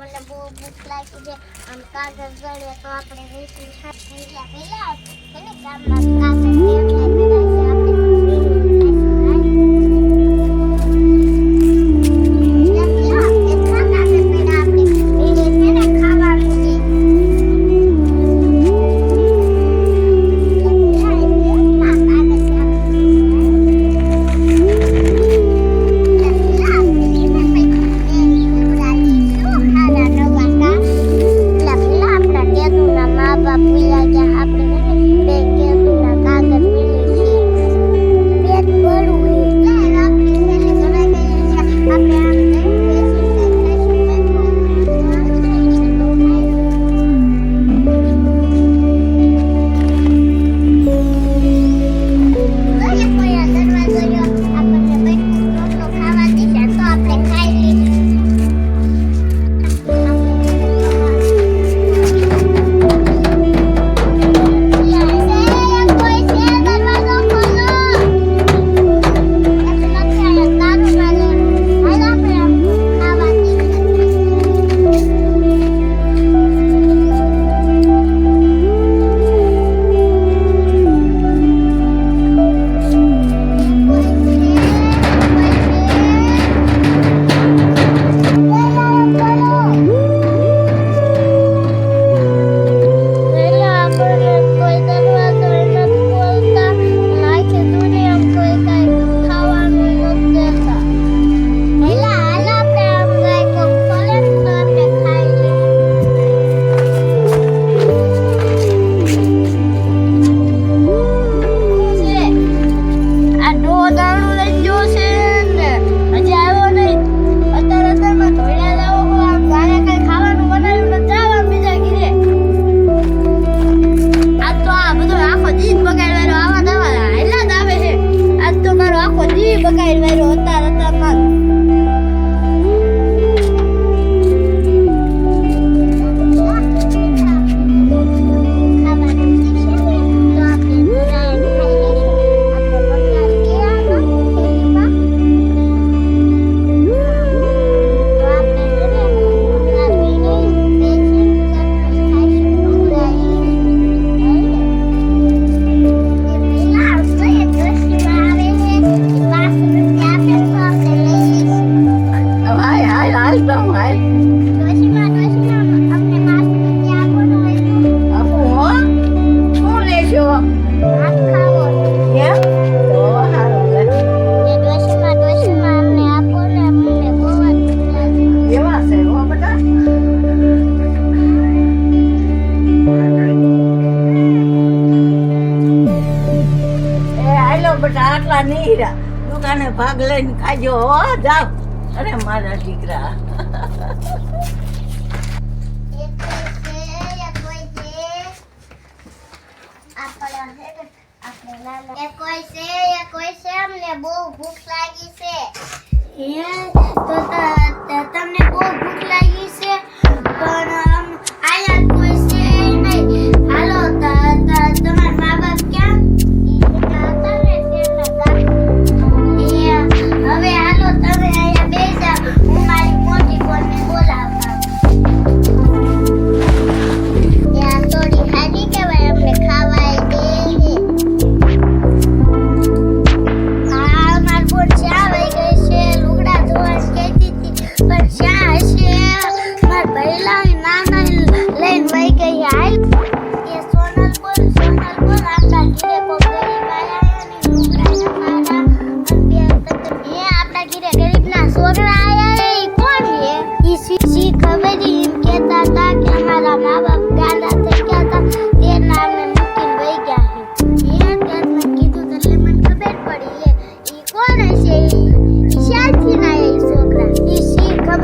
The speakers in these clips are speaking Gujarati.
મને બહુ ભૂખ લાગી છે. આમ કાગળ ગળે તો આપણે વેચી પહેલાં પહેલાં ગામમાં કાગળ ભાગ લઈને ખાજો જાવ અરે, મારા દીકરા. બહુ ભૂખ લાગી છે તમને બહુ ભૂખ લાગી છે.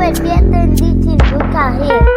Academia Tandite do carreira.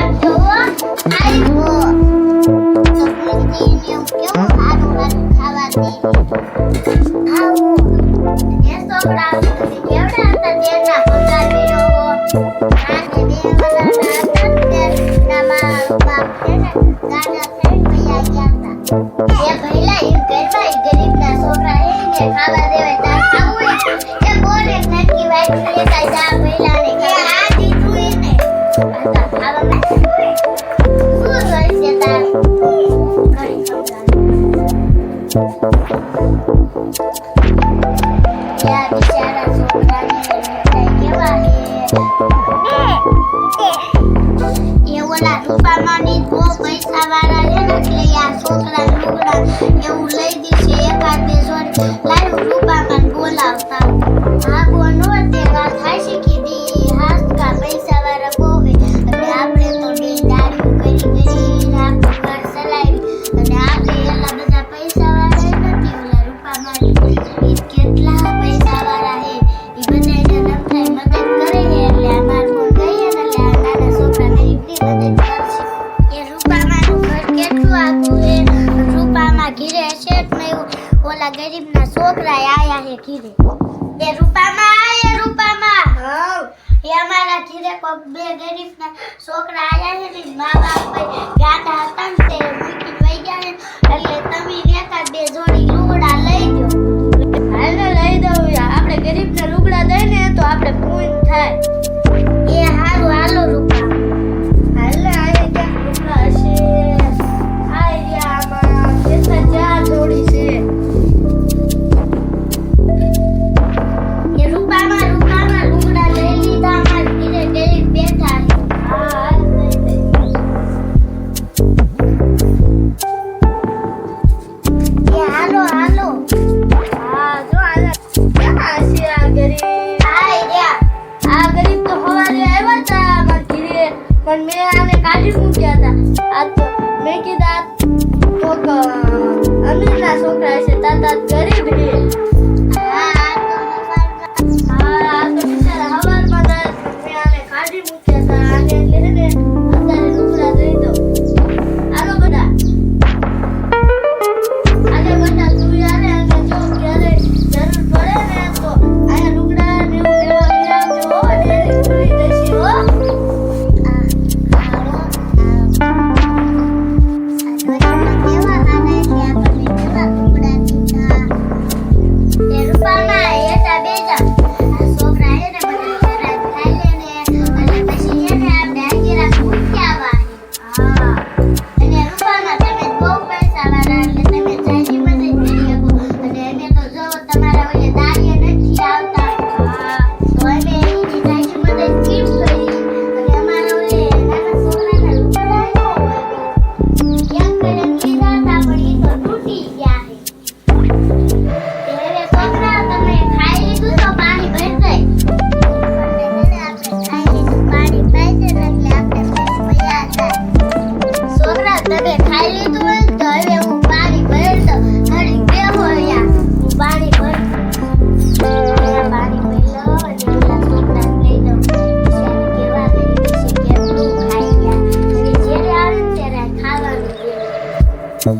Thank you. કીધે એ રૂપામાં એ રૂપામાં. હા એ અમારા ઘીરે કોક બે ગરીબના છોકરા આયા છે ને મા બાપ પણ મેં આને કાઢી મૂક્યા હતા. આ તો મેં કીધા તો અમીરના છોકરા છે, તાતા ગરીબ હે Hello,